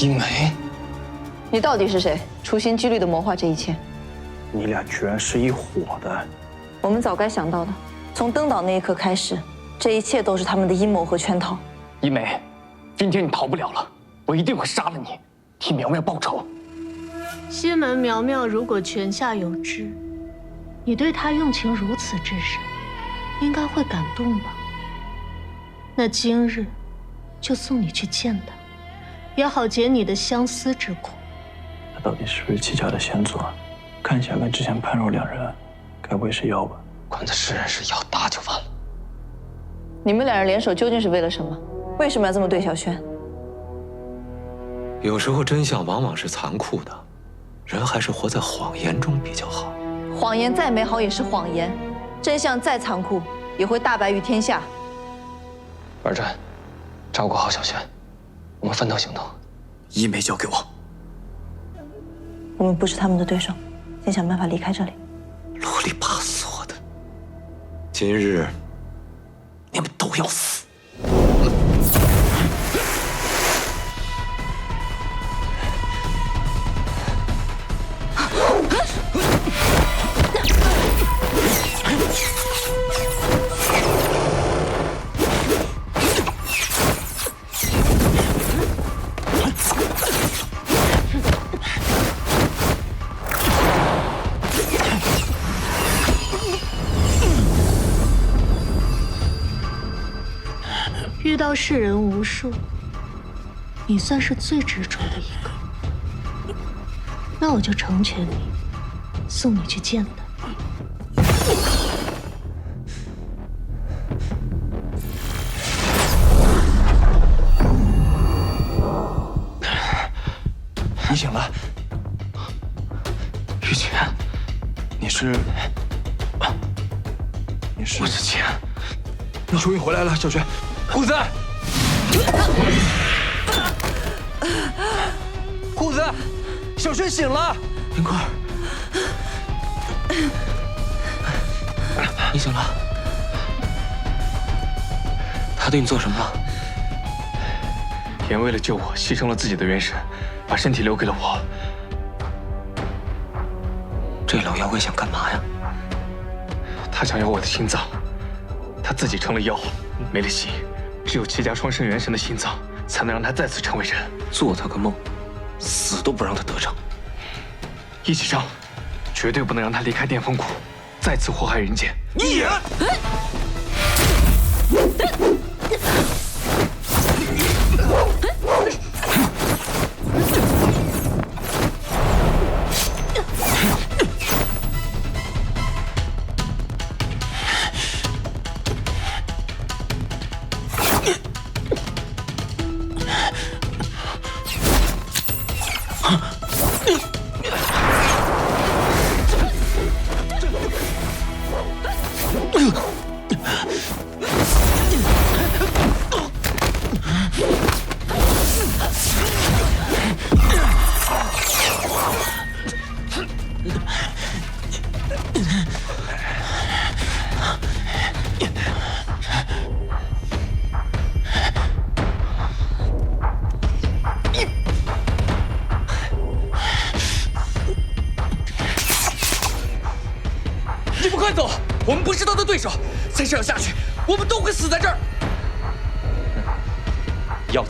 一梅，你到底是谁？处心积虑的谋划这一切，你俩居然是一伙的！我们早该想到的。从登岛那一刻开始，这一切都是他们的阴谋和圈套。一梅，今天你逃不了了，我一定会杀了你，替苗苗报仇。西门苗苗如果泉下有知，你对她用情如此之深，应该会感动吧？那今日就送你去见她。也好解你的相思之苦。他到底是不是齐家的先祖？看起来跟之前判若两人，该不会是妖吧？管他是人是妖，打就完了。你们两人联手究竟是为了什么？为什么要这么对小轩？有时候真相往往是残酷的，人还是活在谎言中比较好。谎言再美好也是谎言，真相再残酷也会大白于天下。二战，照顾好小轩。我们分头行动，一梅交给我。我们不是他们的对手，先想办法离开这里。啰里吧嗦的，今日你们都要死。遇到世人无数，你算是最执着的一个。那我就成全你，送你去见他。你醒了，玉泉，你是？你是？我是钱，你终于回来了，小轩。虎子，虎子，小轩醒了。灵儿，你醒了。他对你做什么了？言为了救我，牺牲了自己的元神，把身体留给了我。这老妖怪想干嘛呀？他想要我的心脏，他自己成了妖，没了心。只有齐家双生元神的心脏，才能让他再次成为人。做他个梦，死都不让他得逞。一起上，绝对不能让他离开巅峰谷，再次祸害人间。你！你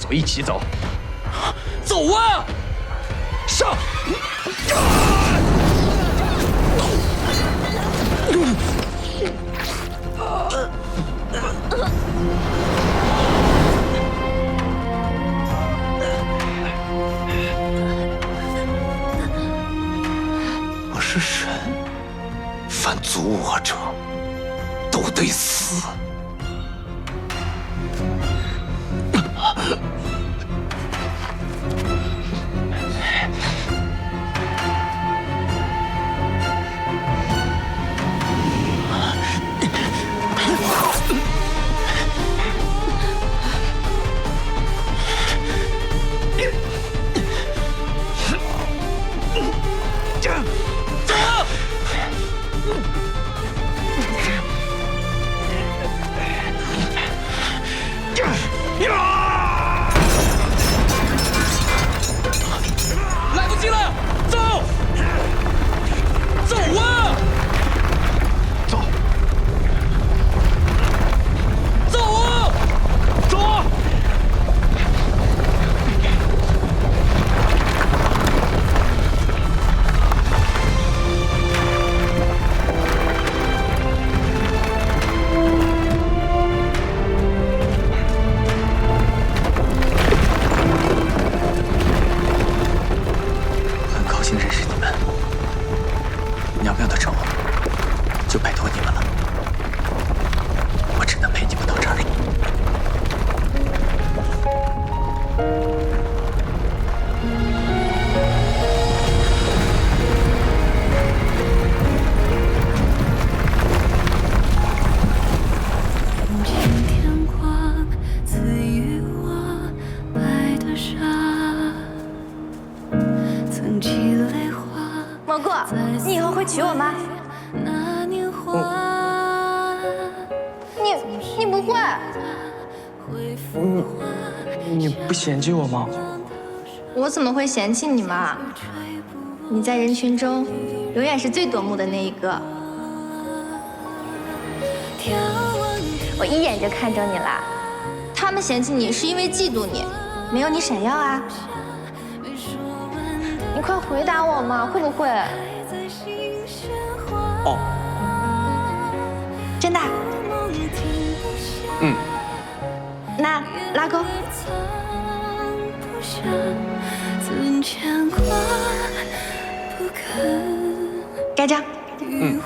走一起走，走啊！上！我是神，凡阻我者都得死。吗？我怎么会嫌弃你嘛？你在人群中永远是最夺目的那一个。我一眼就看中你了。他们嫌弃你是因为嫉妒你，没有你闪耀啊。你快回答我嘛，会不会？哦，真的啊？嗯。那拉钩。盖章。嗯。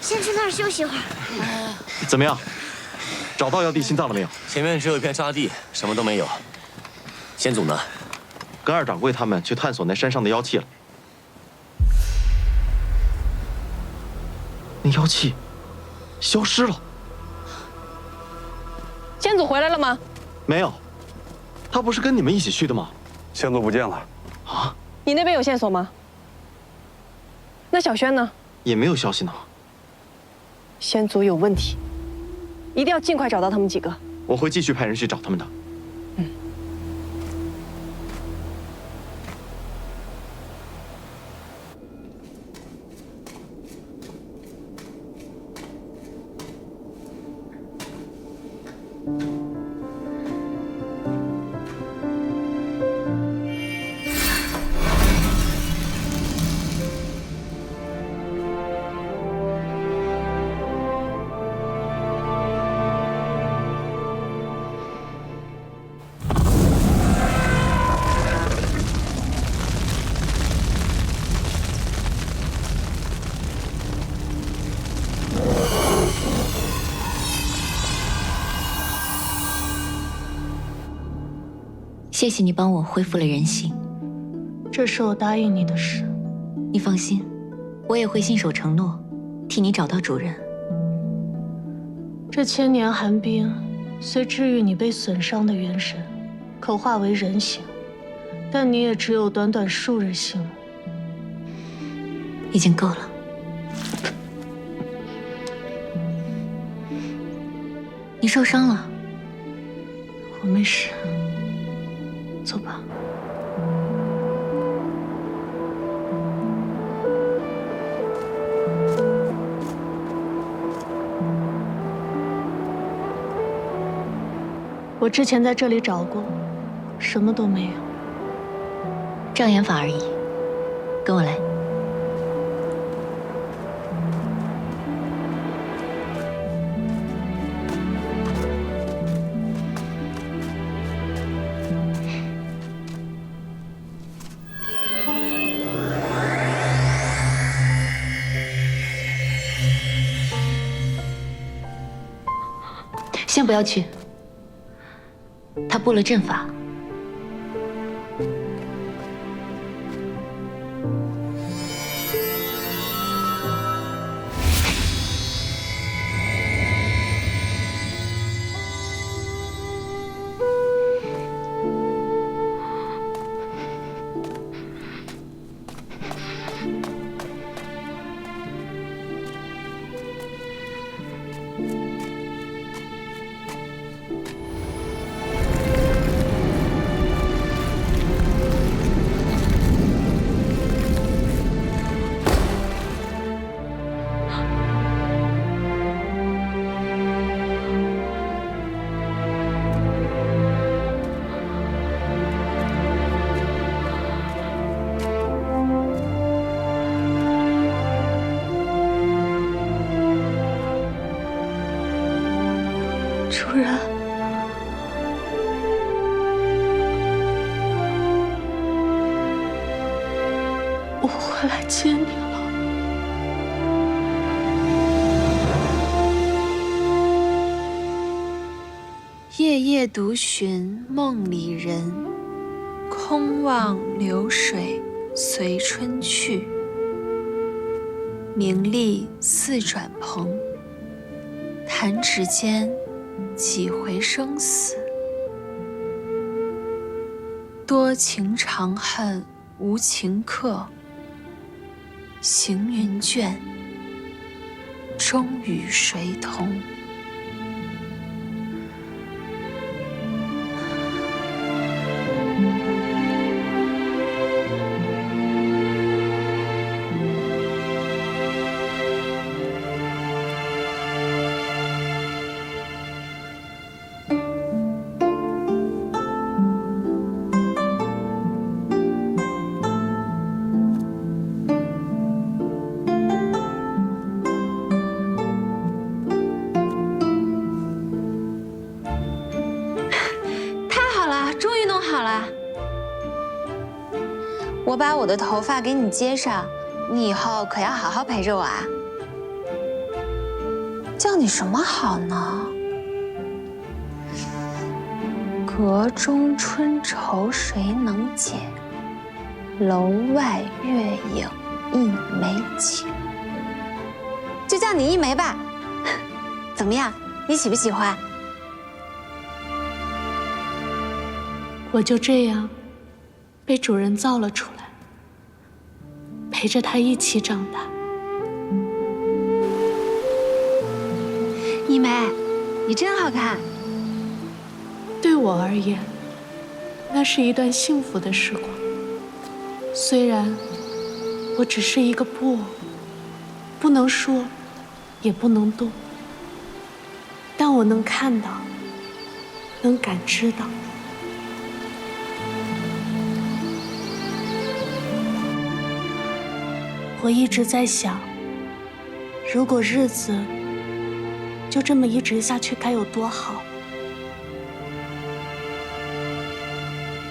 先去那儿休息会儿。怎么样？找到要地心脏了没有？前面只有一片沙地，什么都没有。先祖呢？跟二掌柜他们去探索那山上的妖气了。那妖气消失了。先祖回来了吗？没有，他不是跟你们一起去的吗？先祖不见了。啊？你那边有线索吗？那小轩呢？也没有消息呢。先祖有问题，一定要尽快找到他们几个。我会继续派人去找他们的。谢谢你帮我恢复了人形，这是我答应你的事。你放心，我也会信守承诺，替你找到主人。这千年寒冰虽治愈你被损伤的元神，可化为人形，但你也只有短短数日性命，已经够了。你受伤了？我没事。我之前在这里找过，什么都没有。障眼法而已，跟我来。先不要去，布了阵法。回来接你了。夜夜独寻梦里人，空望流水随春去。名利似转蓬，弹指间几回生死。多情长恨无情客，行云卷，终与谁同？我把我的头发给你接上，你以后可要好好陪着我啊。叫你什么好呢？阁中春愁谁能解？楼外月影一眉情。就叫你一枚吧。怎么样？你喜不喜欢？我就这样被主人造了出来，陪着他一起长大。一梅，你真好看。对我而言，那是一段幸福的时光。虽然我只是一个布偶，不能说，也不能动，但我能看到，能感知到。我一直在想，如果日子就这么一直下去，该有多好。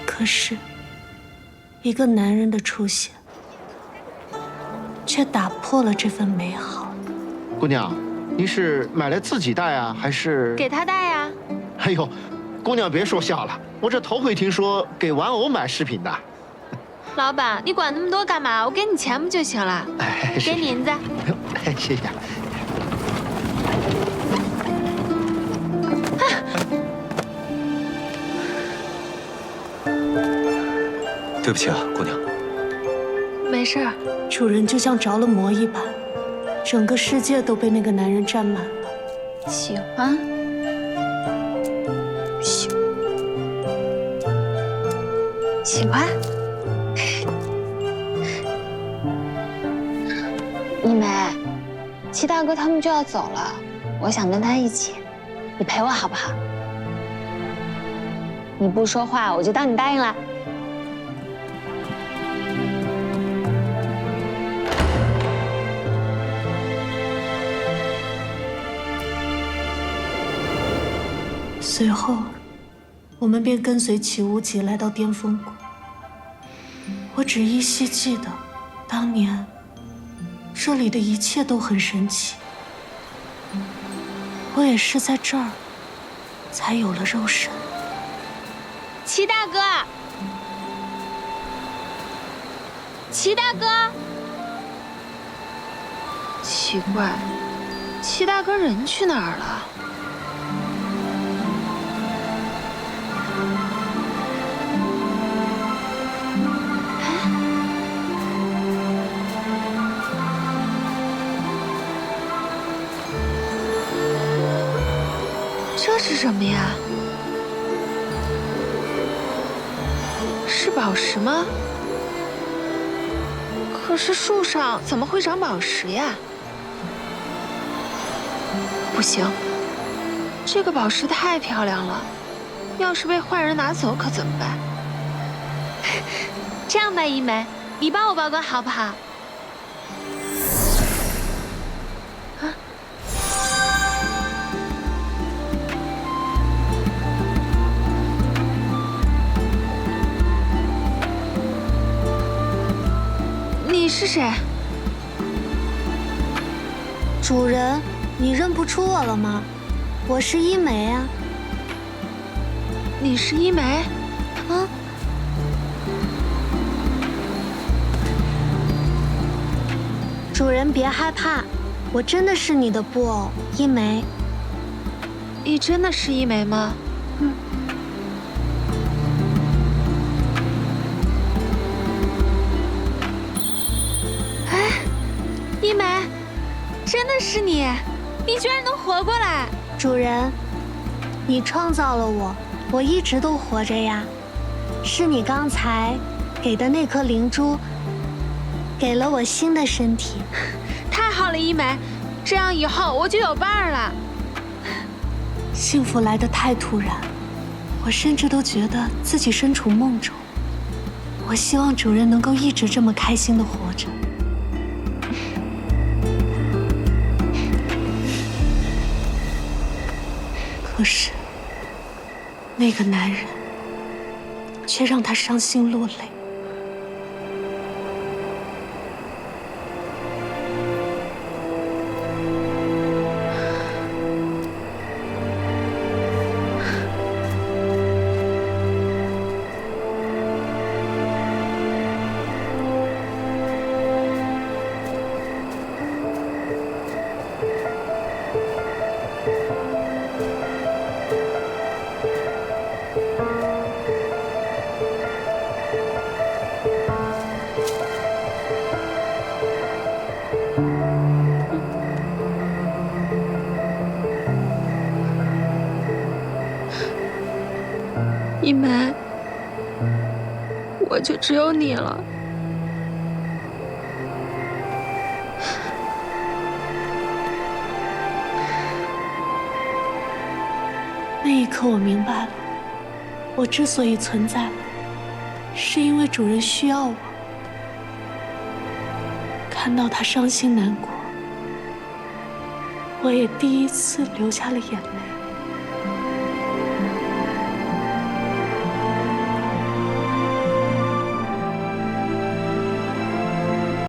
可是，一个男人的出现，却打破了这份美好。姑娘，您是买来自己戴啊，还是？给他戴呀。哎呦，姑娘别说笑了，我这头回听说给玩偶买饰品的。老板，你管那么多干嘛？我给你钱不就行了？哎，给你银子。哎呦，哎，谢谢。对不起啊，姑娘。没事儿。主人就像着了魔一般，整个世界都被那个男人占满了。喜欢？喜喜欢？齐大哥他们就要走了，我想跟他一起，你陪我好不好？你不说话，我就当你答应了。随后，我们便跟随齐无极来到巅峰谷。我只依稀记得，当年这里的一切都很神奇。我也是在这儿，才有了肉身。齐大哥，齐大哥，奇怪，齐大哥人去哪儿了？这是什么呀？是宝石吗？可是树上怎么会长宝石呀？不行，这个宝石太漂亮了，要是被坏人拿走可怎么办？这样吧，一梅，你帮我保管好不好？你是谁？主人，你认不出我了吗？我是一梅啊。你是一梅？啊？主主人别害怕，我真的是你的布偶一枚。你真的是一枚吗？过来！主人，你创造了我，我一直都活着呀。是你刚才给的那颗灵珠，给了我新的身体。太好了，一枚，这样以后我就有伴儿了。幸福来得太突然，我甚至都觉得自己身处梦中。我希望主人能够一直这么开心的活着。可是，那个男人却让他伤心落泪。梅，我就只有你了。那一刻，我明白了，我之所以存在，是因为主人需要我。看到他伤心难过，我也第一次流下了眼泪。